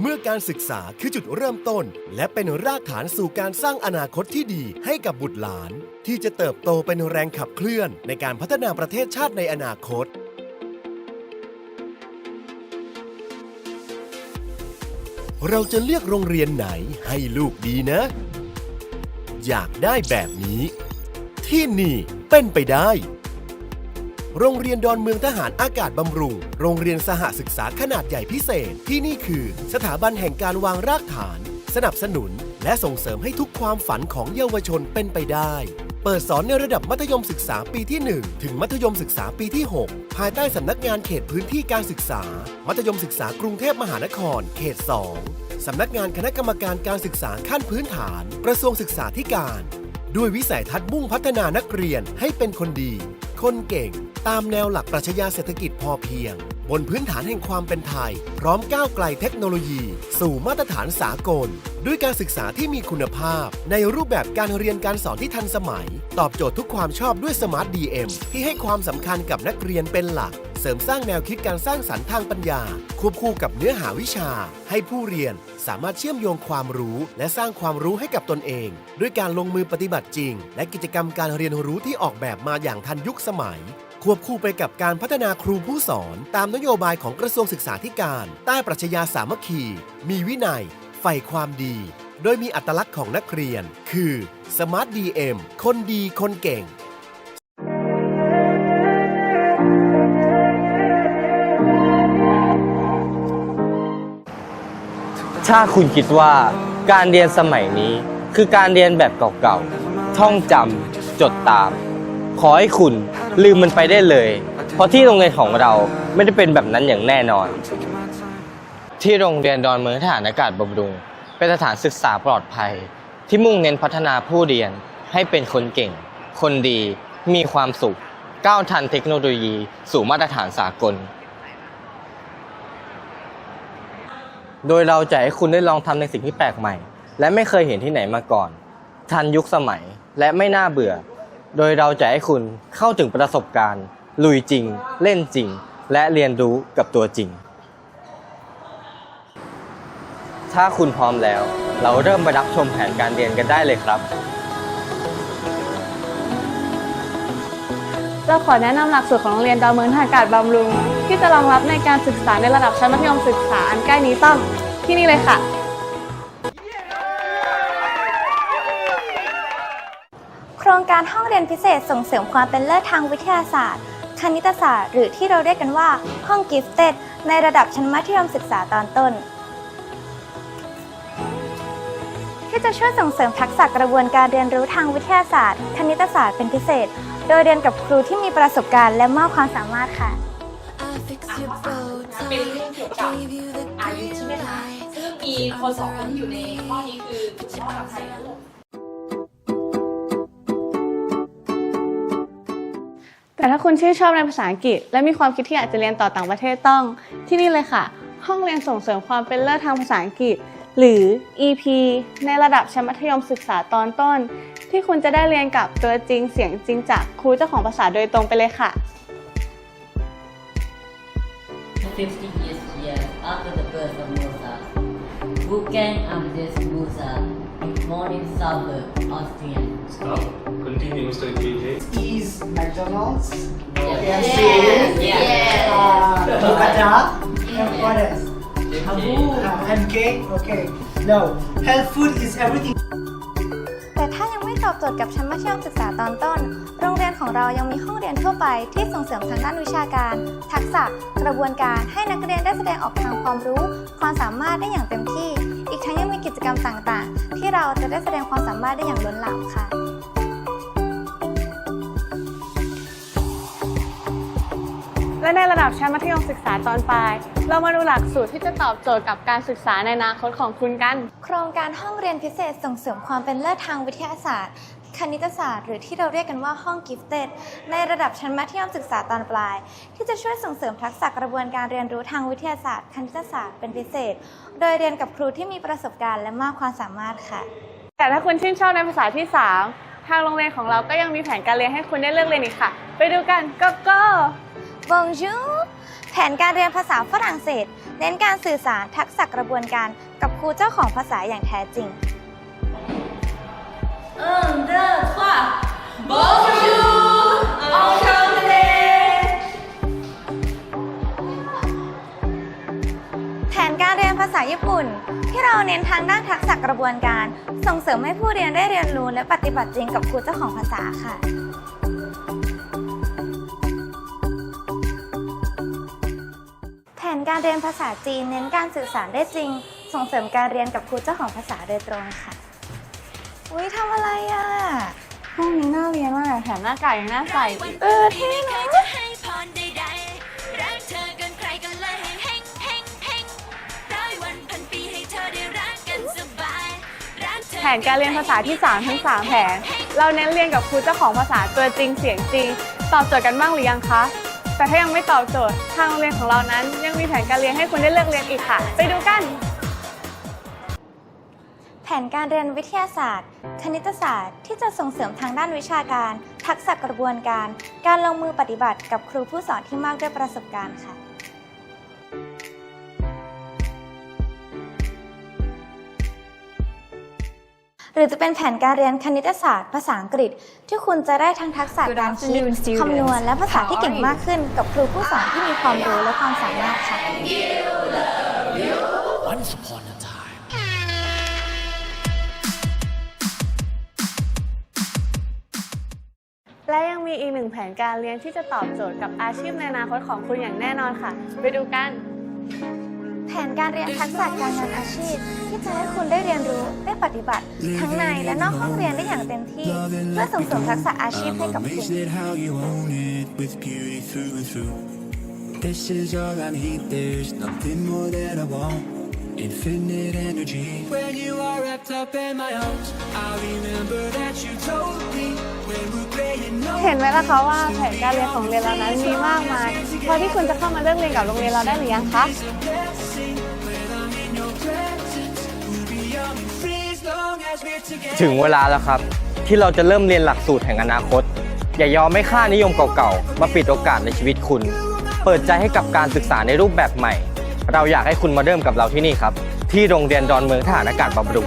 เมื่อการศึกษาคือจุดเริ่มต้น และเป็นรากฐานสู่การสร้างอนาคตที่ดีให้กับบุตรหลาน ที่จะเติบโตเป็นแรงขับเคลื่อน ในการพัฒนาประเทศชาติในอนาคต เราจะเลือกโรงเรียนไหนให้ลูกดีนะ อยากได้แบบนี้ ที่นี่เป็นไปได้ โรงเรียนดอนเมืองทหารอากาศบำรุง โรงเรียนสหศึกษาขนาดใหญ่พิเศษ ที่นี่คือ สถาบันแห่งการวางรากฐาน สนับสนุน และส่งเสริมให้ทุกความฝันของเยาวชนเป็นไปได้ เปิดสอนในระดับมัธยมศึกษาปีที่ 1 ถึงมัธยมศึกษาปีที่ 6 ภายใต้สำนักงานเขตพื้นที่การศึกษา มัธยมศึกษากรุงเทพมหานคร เขต 2 สำนักงานคณะกรรมการการศึกษาขั้นพื้นฐาน กระทรวงศึกษาธิการ ด้วยวิสัยทัศน์มุ่งพัฒนานักเรียนให้เป็นคนดี คนเก่ง ตามแนวหลักปรัชญาเศรษฐกิจพอเพียง บนพื้นฐานแห่งความเป็นไทย พร้อมก้าวไกลเทคโนโลยี สู่มาตรฐานสากล ด้วยการศึกษาที่มีคุณภาพ ในรูปแบบการเรียนการสอนที่ทันสมัย ตอบโจทย์ทุกความชอบด้วยสมาร์ท DM ที่ให้ความสำคัญกับนักเรียนเป็นหลัก เสริมสร้างแนวคิดการสร้างสรรค์ทางปัญญา ควบคู่กับเนื้อหาวิชา ให้ผู้เรียนสามารถเชื่อมโยงความรู้และสร้างความรู้ให้กับตนเอง ด้วยการลงมือปฏิบัติจริง และกิจกรรมการเรียนรู้ที่ออกแบบมาอย่างทันยุคสมัย ควบคู่ไปกับการพัฒนาครูผู้สอน ตามนโยบายของกระทรวงศึกษาธิการ ใต้ปรัชญาสามัคคี มีวินัยใฝ่ความดี โดยมีอัตลักษณ์ของนักเรียน คือ Smart DM คนดีคนเก่ง ถ้าคุณคิดว่าการเรียนสมัยนี้คือการเรียนแบบเก่าๆ ท่องจำจดตาม ขอให้คุณลืมมันไปได้เลย เพราะที่โรงเรียนของเราไม่ได้เป็นแบบนั้นอย่างแน่นอน ที่โรงเรียนดอนเมืองทหารอากาศบำรุง เป็นสถานศึกษาปลอดภัย ที่มุ่งเน้นพัฒนาผู้เรียนให้เป็นคนเก่ง คนดี มีความสุข ก้าวทันเทคโนโลยี สู่มาตรฐานสากล โดยเราจะให้คุณได้ลองทำในสิ่งที่แปลกใหม่ และไม่เคยเห็นที่ไหนมาก่อน ทันยุคสมัยและไม่น่าเบื่อ โดยเราจะให้คุณเข้าถึงประสบการณ์ ลุยจริง เล่นจริง และเรียนรู้กับตัวจริง ถ้าคุณพร้อมแล้ว เราเริ่มไปรับชมแผนการเรียนกันได้เลยครับ เราขอแนะนำหลักสูตรของโรงเรียนดอนเมืองทารอากาศบำรุง ที่จะรองรับในการศึกษาในระดับชั้นมัธยมศึกษาอันใกล้นี้ต้องที่นี่เลยค่ะ โครงการห้องเรียนพิเศษส่งเสริมความเป็นเลิศทางวิทยาศาสตร์ คณิตศาสตร์ หรือที่เราเรียกกันว่าห้องกิฟเต็ดในระดับชั้นมัธยมศึกษาตอนต้น ที่จะช่วยส่งเสริมทักษะกระบวนการเรียนรู้ทางวิทยาศาสตร์ คณิตศาสตร์เป็นพิเศษ โดยเรียนกับครูที่มีประสบการณ์และมากความสามารถค่ะ เป็นเรื่องเกี่ยวกับอายุใช่ไหมคะซึ่งมีคนสองคนที่อยู่ในข้อนี้คือพ่อกับใครนะลูกแต่ถ้าคุณชื่นชอบในภาษาอังกฤษ และมีความคิดที่อยากจะเรียนต่อต่างประเทศต้อง ที่นี่เลยค่ะ ห้องเรียนส่งเสริมความเป็นเลิศทางภาษาอังกฤษ หรือ EP ในระดับชั้นมัธยมศึกษาตอนต้น ที่คุณจะได้เรียนกับตัวจริงเสียงจริงจากครูเจ้าของภาษาโดยตรงไปเลยค่ะ 50 years years after the birth of Mozart. Wolfgang Amadeus Mozart, born in Salzburg, Austria. Stop. Continue, Mr. KJ. is McDonald's, Yes. KFC, Yes. uh, Mookata, and what else? Okay. Uh, and cake. Okay. No, health food is everything. แต่ถ้ายังไม่ตอบโจทย์กับชั้นมัธยมศึกษาตอนต้น โรงเรียนของเรายังมีห้องเรียนทั่วไปที่ส่งเสริมทางด้านวิชาการ ทักษะ กระบวนการให้นักเรียนได้แสดงออกทางความรู้ ความสามารถได้อย่างเต็มที่ อีกทั้งยังมีกิจกรรมต่างๆ ที่เราจะได้แสดงความสามารถได้อย่างล้นหลามค่ะและในระดับชั้นมัธยมศึกษาตอนปลาย เรามาดูหลักสูตรที่จะตอบโจทย์กับการศึกษาในอนาคตของคุณกัน โครงการห้องเรียนพิเศษส่งเสริมความเป็นเลิศทางวิทยาศาสตร์ คณิตศาสตร์ หรือที่เราเรียกกันว่าห้องกิฟเต็ดในระดับชั้นมัธยมศึกษาตอนปลาย ที่จะช่วยส่งเสริมทักษะกระบวนการเรียนรู้ทางวิทยาศาสตร์ คณิตศาสตร์เป็นพิเศษ โดยเรียนกับครูที่มีประสบการณ์และมากความสามารถค่ะ แต่ถ้าคุณชื่นชอบในภาษาที่ 3 ทางโรงเรียนของเราก็ยังมีแผนการเรียนให้คุณได้เลือกเรียนอีกค่ะ ไปดูกัน go go Bonjour แผนการเรียนภาษาฝรั่งเศส เน้นการสื่อสารทักษะกระบวนการกับครูเจ้าของภาษาอย่างแท้จริง Un, deux, trois. Bonjour. Enchanté. แผนการเรียนภาษาญี่ปุ่น ที่เราเน้นทางด้านทักษะกระบวนการ ส่งเสริมให้ผู้เรียนได้เรียนรู้และปฏิบัติจริงกับครูเจ้าของภาษาค่ะ นการเรียนภาษาจีนเน้นการสื่อสารได้จริง ส่งเสริมการเรียนกับครูเจ้าของภาษาโดยตรงค่ะ อุ้ยทำอะไรอะห้องนี้น่าเรียนมากแถมหน้ากากยังน่าใส่อีกเออเท่นะให้พรใดๆรักเธอเกินใครก็เลยให้เฮงเฮงเฮงร้อยวันพันปีให้เธอได้รักกันสบายรักเธอแผนการเรียนภาษาที่ 3 ทั้ง 3 แผน เราเน้นเรียนกับครูเจ้าของภาษาตัวจริงเสียงจริง ตอบโจทย์กันบ้างหรือยังคะ แต่ถ้ายังไม่ตอบโจทย์ ทางโรงเรียนของเรานั้น ยังมีแผนการเรียนให้คุณได้เลือกเรียนอีกค่ะ ไปดูกัน แผนการเรียนวิทยาศาสตร์ คณิตศาสตร์ ที่จะส่งเสริมทางด้านวิชาการ ทักษะกระบวนการ การลงมือปฏิบัติกับครูผู้สอนที่มากด้วยประสบการณ์ค่ะ หรือจะเป็นแผนการเรียนคณิตศาสตร์ภาษาอังกฤษ ที่คุณจะได้ทั้งทักษะ Good การคิด afternoon, students. คำนวณและภาษาที่เก่ง How are you? มากขึ้น กับครูผู้สอนที่มีความรู้และความสามารถค่ะและยังมีอีกหนึ่งแผนการเรียนที่จะตอบโจทย์กับอาชีพในอนาคตของคุณอย่างแน่นอนค่ะ ไปดูกันแผน การเรียนทักษะการงานอาชีพ ที่จะให้คุณได้เรียนรู้ได้ปฏิบัติ ทั้งในและนอกห้องเรียนได้อย่างเต็มที่ เพื่อส่งเสริมทักษะอาชีพให้กับคุณ This is all I need, there's nothing more that I want. Infinite energy. When you are wrapped up in my arms, I remember that you told me when we're playing no เห็นไหมล่ะคะว่าแผนการเรียนของโรงเรียนเรานั้นมีมากมายพอที่คุณจะเข้ามาเลือกเรียนกับโรงเรียนเราได้หรือยังคะ blessing. When I'm in your presence, we'll be young and free as long as we're together. ถึงเวลาแล้วครับ ที่เราจะเริ่มเรียนหลักสูตรแห่งอนาคต อย่ายอมให้ค่านิยมเก่าๆ มาปิดโอกาสในชีวิตคุณ เปิดใจให้กับการศึกษาในรูปแบบใหม่ เราอยากให้คุณมาเริ่มกับเราที่นี่ครับ ที่โรงเรียนดอนเมืองทหารอากาศบำรุง